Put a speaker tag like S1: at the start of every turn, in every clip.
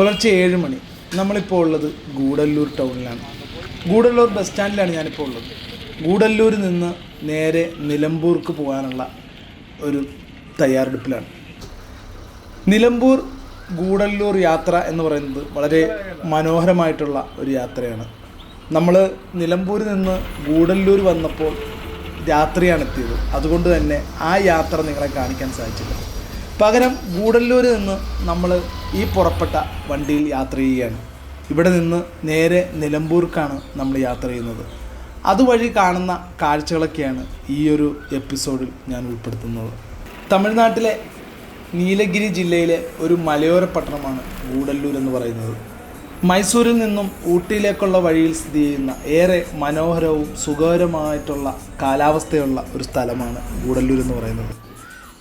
S1: പുലർച്ചെ ഏഴ് മണി. നമ്മളിപ്പോൾ ഉള്ളത് ഗൂഡല്ലൂർ ടൗണിലാണ്. ഗൂഡല്ലൂർ ബസ് സ്റ്റാൻഡിലാണ് ഞാനിപ്പോൾ ഉള്ളത്. ഗൂഡല്ലൂരിൽ നിന്ന് നേരെ നിലമ്പൂർക്ക് പോകാനുള്ള ഒരു തയ്യാറെടുപ്പിലാണ്. നിലമ്പൂർ ഗൂഡല്ലൂർ യാത്ര എന്ന് പറയുന്നത് വളരെ മനോഹരമായിട്ടുള്ള ഒരു യാത്രയാണ്. നമ്മൾ നിലമ്പൂരിൽ നിന്ന് ഗൂഡല്ലൂർ വന്നപ്പോൾ രാത്രിയാണ് എത്തിയത്. അതുകൊണ്ട് തന്നെ ആ യാത്ര നിങ്ങളെ കാണിക്കാൻ സാധിച്ചില്ല. പകരം ഗൂഡല്ലൂർ നിന്ന് നമ്മൾ ഈ പുറപ്പെട്ട വണ്ടിയിൽ യാത്ര ചെയ്യുകയാണ്. ഇവിടെ നിന്ന് നേരെ നിലമ്പൂർക്കാണ് നമ്മൾ യാത്ര ചെയ്യുന്നത്. അതുവഴി കാണുന്ന കാഴ്ചകളൊക്കെയാണ് ഈ ഒരു എപ്പിസോഡിൽ ഞാൻ ഉൾപ്പെടുത്തുന്നത്. തമിഴ്നാട്ടിലെ നീലഗിരി ജില്ലയിലെ ഒരു മലയോര പട്ടണമാണ് ഗൂഡല്ലൂർ എന്ന് പറയുന്നത്. മൈസൂരിൽ നിന്നും ഊട്ടിയിലേക്കുള്ള വഴിയിൽ സ്ഥിതി ചെയ്യുന്ന ഏറെ മനോഹരവും സുഖകരമായിട്ടുള്ള കാലാവസ്ഥയുള്ള ഒരു സ്ഥലമാണ് ഗൂഡല്ലൂർ എന്ന് പറയുന്നത്.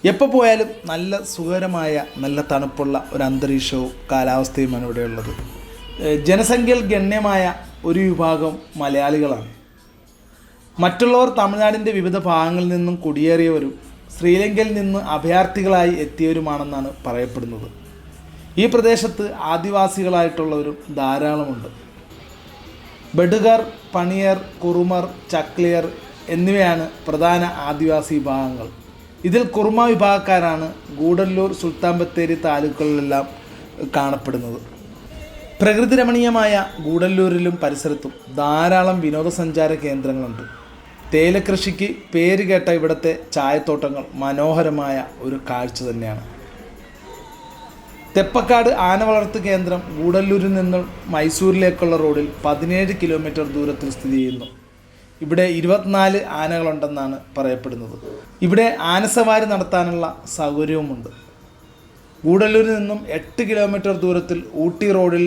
S1: എപ്പോൾ പോയാലും നല്ല സുഖകരമായ നല്ല തണുപ്പുള്ള ഒരു അന്തരീക്ഷവും കാലാവസ്ഥയുമാണ് ഇവിടെയുള്ളത്. ജനസംഖ്യയിൽ ഗണ്യമായ ഒരു വിഭാഗം മലയാളികളാണ്. മറ്റുള്ളവർ തമിഴ്നാടിന്റെ വിവിധ ഭാഗങ്ങളിൽ നിന്നും കുടിയേറിയവരും ശ്രീലങ്കയിൽ നിന്ന് അഭയാർത്ഥികളായി എത്തിയവരുമാണെന്നാണ് പറയപ്പെടുന്നത്. ഈ പ്രദേശത്ത് ആദിവാസികളായിട്ടുള്ളവരും ധാരാളമുണ്ട്. ബഡുകർ പണിയർ കുറുമർ ചക്ലിയർ എന്നിവയാണ് പ്രധാന ആദിവാസി വിഭാഗങ്ങൾ. ഇതിൽ കുറുമ വിഭാഗക്കാരാണ് ഗൂഡല്ലൂർ സുൽത്താൻ ബത്തേരി താലൂക്കുകളിലെല്ലാം കാണപ്പെടുന്നത്. പ്രകൃതി രമണീയമായ ഗൂഡല്ലൂരിലും പരിസരത്തും ധാരാളം വിനോദസഞ്ചാര കേന്ദ്രങ്ങളുണ്ട്. തേയിലകൃഷിക്ക് പേര് കേട്ട ഇവിടുത്തെ ചായത്തോട്ടങ്ങൾ മനോഹരമായ ഒരു കാഴ്ച തന്നെയാണ്. തെപ്പക്കാട് ആന വളർത്ത് കേന്ദ്രം ഗൂഡല്ലൂരിൽ നിന്നും മൈസൂരിലേക്കുള്ള റോഡിൽ പതിനേഴ് കിലോമീറ്റർ ദൂരത്തിൽ സ്ഥിതി ചെയ്യുന്നു. ഇവിടെ ഇരുപത്തിനാല് ആനകളുണ്ടെന്നാണ് പറയപ്പെടുന്നത്. ഇവിടെ ആനസവാരി നടത്താനുള്ള സൗകര്യവുമുണ്ട്. ഗൂഡല്ലൂരിൽ നിന്നും എട്ട് കിലോമീറ്റർ ദൂരത്തിൽ ഊട്ടി റോഡിൽ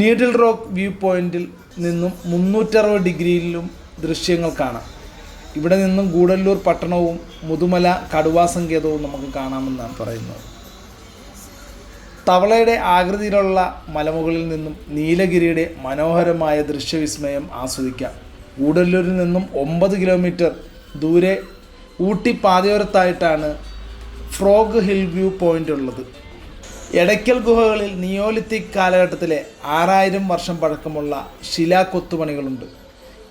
S1: നീഡിൽ റോക്ക് വ്യൂ പോയിന്റിൽ നിന്നും മുന്നൂറ്ററുപത് ഡിഗ്രിയിലും ദൃശ്യങ്ങൾ കാണാം. ഇവിടെ നിന്നും ഗൂഡല്ലൂർ പട്ടണവും മുതുമല കടുവാ സങ്കേതവും നമുക്ക് കാണാമെന്നാണ് പറയുന്നത്. തവളയുടെ ആകൃതിയിലുള്ള മലമുകളിൽ നിന്നും നീലഗിരിയുടെ മനോഹരമായ ദൃശ്യവിസ്മയം ആസ്വദിക്കാം. ഗൂഡല്ലൂരിൽ നിന്നും ഒമ്പത് കിലോമീറ്റർ ദൂരെ ഊട്ടി പാതയോരത്തായിട്ടാണ് ഫ്രോഗ് ഹിൽ വ്യൂ പോയിന്റ് ഉള്ളത്. എടയ്ക്കൽ ഗുഹകളിൽ നിയോലിത്തിക് കാലഘട്ടത്തിലെ ആറായിരം വർഷം പഴക്കമുള്ള ശിലാക്കൊത്തുപണികളുണ്ട്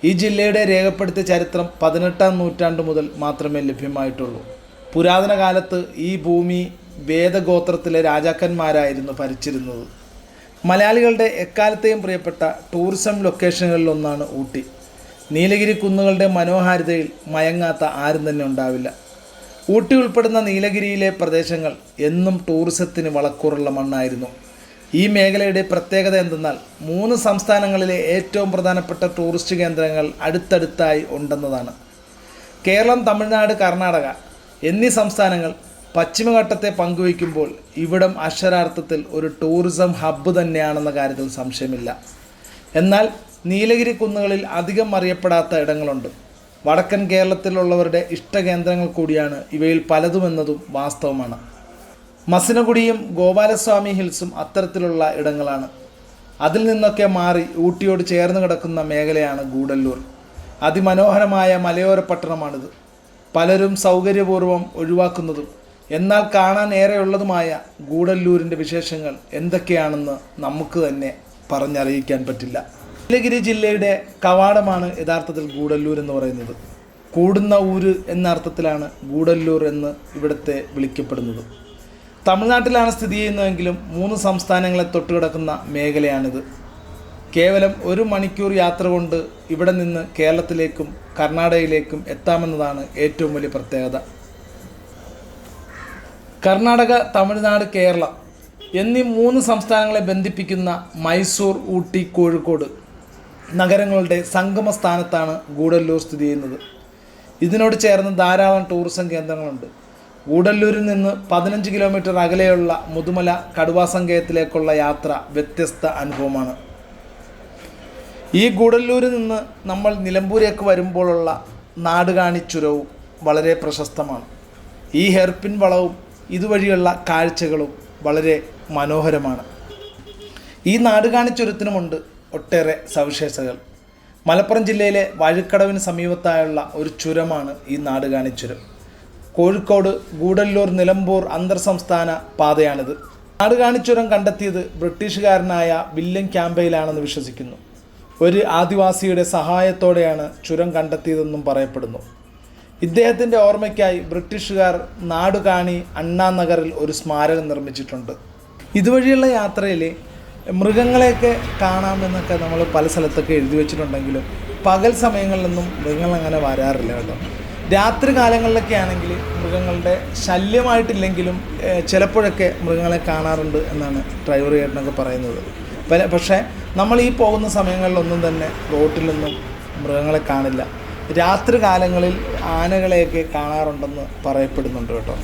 S1: ഈ ജില്ലയുടെ രേഖപ്പെടുത്തിയ ചരിത്രം പതിനെട്ടാം നൂറ്റാണ്ട് മുതൽ മാത്രമേ ലഭ്യമായിട്ടുള്ളൂ. പുരാതന കാലത്ത് ഈ ഭൂമി വേദഗോത്രത്തിലെ രാജാക്കന്മാരായിരുന്നു ഭരിച്ചിരുന്നത്. മലയാളികളുടെ എക്കാലത്തെയും പ്രിയപ്പെട്ട ടൂറിസം ലൊക്കേഷനുകളിലൊന്നാണ് ഊട്ടി. നീലഗിരി കുന്നുകളുടെ മനോഹാരിതയിൽ മയങ്ങാത്ത ആരും തന്നെ ഉണ്ടാവില്ല. ഊട്ടി ഉൾപ്പെടുന്ന നീലഗിരിയിലെ പ്രദേശങ്ങൾ എന്നും ടൂറിസത്തിന് വളക്കൂറുള്ള മണ്ണായിരുന്നു. ഈ മേഖലയുടെ പ്രത്യേകത എന്തെന്നാൽ മൂന്ന് സംസ്ഥാനങ്ങളിലെ ഏറ്റവും പ്രധാനപ്പെട്ട ടൂറിസ്റ്റ് കേന്ദ്രങ്ങൾ അടുത്തടുത്തായി ഉണ്ടെന്നതാണ്. കേരളം തമിഴ്നാട് കർണാടക എന്നീ സംസ്ഥാനങ്ങൾ പശ്ചിമഘട്ടത്തെ പങ്കുവയ്ക്കുമ്പോൾ ഇവിടം അക്ഷരാർത്ഥത്തിൽ ഒരു ടൂറിസം ഹബ്ബ് തന്നെയാണെന്ന കാര്യത്തിൽ സംശയമില്ല. എന്നാൽ നീലഗിരി കുന്നുകളിൽ അധികം അറിയപ്പെടാത്ത ഇടങ്ങളുണ്ട്. വടക്കൻ കേരളത്തിലുള്ളവരുടെ ഇഷ്ടകേന്ദ്രങ്ങൾ കൂടിയാണ് ഇവയിൽ പലതുമെന്നതും വാസ്തവമാണ്. മസിനഗുഡിയും ഗോപാലസ്വാമി ഹിൽസും അത്തരത്തിലുള്ള ഇടങ്ങളാണ്. അതിൽ നിന്നൊക്കെ മാറി ഊട്ടിയോട് ചേർന്ന് കിടക്കുന്ന മേഖലയാണ് ഗൂഡല്ലൂർ. അതിമനോഹരമായ മലയോര പട്ടണമാണിത്. പലരും സൗകര്യപൂർവം ഒഴിവാക്കുന്നതും എന്നാൽ കാണാൻ ഏറെയുള്ളതുമായ ഗൂഡല്ലൂരിന്റെ വിശേഷങ്ങൾ എന്തൊക്കെയാണെന്ന് നമുക്ക് തന്നെ പറഞ്ഞറിയിക്കാൻ പറ്റില്ല. നീലഗിരി ജില്ലയുടെ കവാടമാണ് യഥാർത്ഥത്തിൽ ഗൂഡല്ലൂർ എന്ന് പറയുന്നത്. കൂടുന്ന ഊര് എന്ന അർത്ഥത്തിലാണ് ഗൂഡല്ലൂർ എന്ന് ഇവിടുത്തെ വിളിക്കപ്പെടുന്നത്. തമിഴ്നാട്ടിലാണ് സ്ഥിതി ചെയ്യുന്നതെങ്കിലും മൂന്ന് സംസ്ഥാനങ്ങളെ തൊട്ടുകിടക്കുന്ന മേഖലയാണിത്. കേവലം ഒരു മണിക്കൂർ യാത്ര കൊണ്ട് ഇവിടെ നിന്ന് കേരളത്തിലേക്കും കർണാടകയിലേക്കും എത്താമെന്നതാണ് ഏറ്റവും വലിയ പ്രത്യേകത. കർണാടക തമിഴ്നാട് കേരള എന്നീ മൂന്ന് സംസ്ഥാനങ്ങളെ ബന്ധിപ്പിക്കുന്ന മൈസൂർ ഊട്ടി കോഴിക്കോട് നഗരങ്ങളുടെ സംഗമ സ്ഥാനത്താണ് ഗൂഡല്ലൂർ സ്ഥിതി ചെയ്യുന്നത്. ഇതിനോട് ചേർന്ന് ധാരാളം ടൂറിസം കേന്ദ്രങ്ങളുണ്ട്. ഗൂഡല്ലൂരിൽ നിന്ന് പതിനഞ്ച് കിലോമീറ്റർ അകലെയുള്ള മുതുമല കടുവാ സങ്കേതത്തിലേക്കുള്ള യാത്ര വ്യത്യസ്ത അനുഭവമാണ്. ഈ ഗൂഡല്ലൂരിൽ നിന്ന് നമ്മൾ നിലമ്പൂരേക്ക് വരുമ്പോഴുള്ള നാടുകാണി ചുരവും വളരെ പ്രശസ്തമാണ്. ഈ ഹെർപ്പിൻ വളവും ഇതുവഴിയുള്ള കാഴ്ചകളും വളരെ മനോഹരമാണ്. ഈ നാടുകാണി ചുരത്തിനുമുണ്ട് ഒട്ടേറെ സവിശേഷതകൾ. മലപ്പുറം ജില്ലയിലെ വഴുക്കടവിന് സമീപത്തായുള്ള ഒരു ചുരമാണ് ഈ നാടുകാണി ചുരം. കോഴിക്കോട് ഗൂഡല്ലൂർ നിലമ്പൂർ അന്തർ സംസ്ഥാന പാതയാണിത്. നാടുകാണി ചുരം കണ്ടെത്തിയത് ബ്രിട്ടീഷുകാരനായ വില്യം ക്യാമ്പയിലാണെന്ന് വിശ്വസിക്കുന്നു. ഒരു ആദിവാസിയുടെ സഹായത്തോടെയാണ് ചുരം കണ്ടെത്തിയതെന്നും പറയപ്പെടുന്നു. ഇദ്ദേഹത്തിന്റെ ഓർമ്മയ്ക്കായി ബ്രിട്ടീഷുകാർ നാടുകാണി അണ്ണാനഗറിൽ ഒരു സ്മാരകം നിർമ്മിച്ചിട്ടുണ്ട്. ഇതുവഴിയുള്ള യാത്രയിൽ മൃഗങ്ങളെയൊക്കെ കാണാമെന്നൊക്കെ നമ്മൾ പല സ്ഥലത്തൊക്കെ എഴുതി വെച്ചിട്ടുണ്ടെങ്കിലും പകൽ സമയങ്ങളിലൊന്നും മൃഗങ്ങൾ അങ്ങനെ വരാറില്ല കേട്ടോ. രാത്രി കാലങ്ങളിലൊക്കെ ആണെങ്കിൽ മൃഗങ്ങളുടെ ശല്യമായിട്ടില്ലെങ്കിലും ചിലപ്പോഴൊക്കെ മൃഗങ്ങളെ കാണാറുണ്ട് എന്നാണ് ഡ്രൈവർ ചേട്ടനൊക്കെ പറയുന്നത്. പക്ഷേ നമ്മൾ ഈ പോകുന്ന സമയങ്ങളിലൊന്നും തന്നെ റോട്ടിലൊന്നും മൃഗങ്ങളെ കാണില്ല. രാത്രി കാലങ്ങളിൽ ആനകളെയൊക്കെ കാണാറുണ്ടെന്ന് പറയപ്പെടുന്നുണ്ട് കേട്ടോ.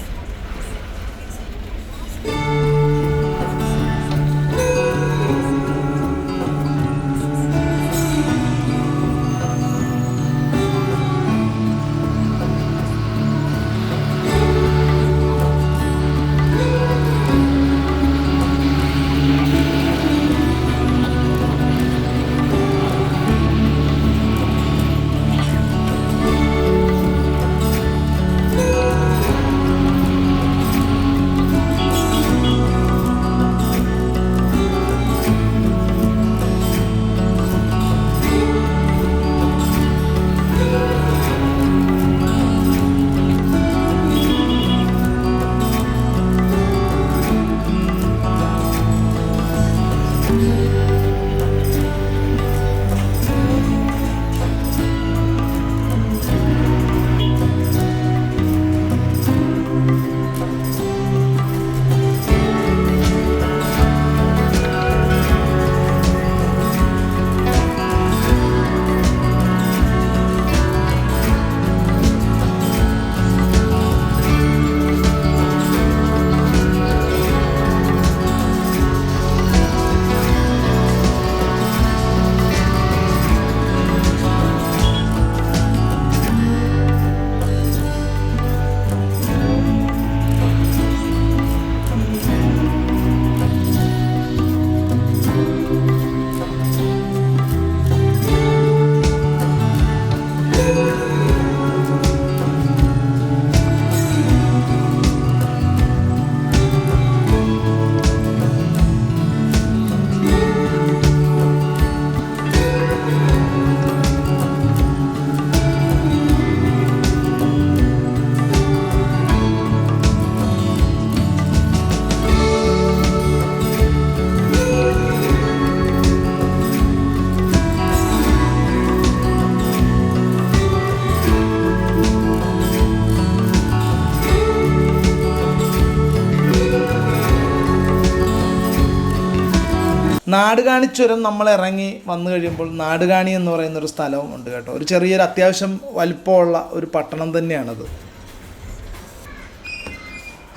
S1: നാടുകാണി ചുരം നമ്മൾ ഇറങ്ങി വന്നു കഴിയുമ്പോൾ നാടുകാണി എന്ന് പറയുന്ന ഒരു സ്ഥലവും ഉണ്ട് കേട്ടോ. ഒരു ചെറിയൊരു അത്യാവശ്യം വലിപ്പമുള്ള ഒരു പട്ടണം തന്നെയാണത്.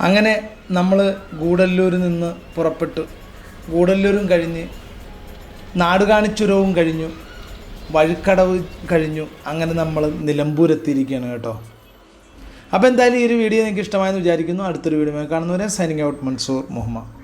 S1: അങ്ങനെ നമ്മൾ ഗൂഡല്ലൂരിൽ നിന്ന് പുറപ്പെട്ടു. ഗൂഡല്ലൂരും കഴിഞ്ഞ് നാടുകാണിച്ചുരവും കഴിഞ്ഞു വഴിക്കടവ് കഴിഞ്ഞു. അങ്ങനെ നമ്മൾ നിലമ്പൂരെത്തിയിരിക്കുകയാണ് കേട്ടോ. അപ്പോൾ എന്തായാലും ഈ ഒരു വീഡിയോ നിങ്ങൾക്ക് ഇഷ്ടമായെന്ന് വിചാരിക്കുന്നു. അടുത്തൊരു വീഡിയോ കാണുന്നവരെ സൈനിങ് ഔട്ട് മൻസൂർ മുഹമ്മദ്.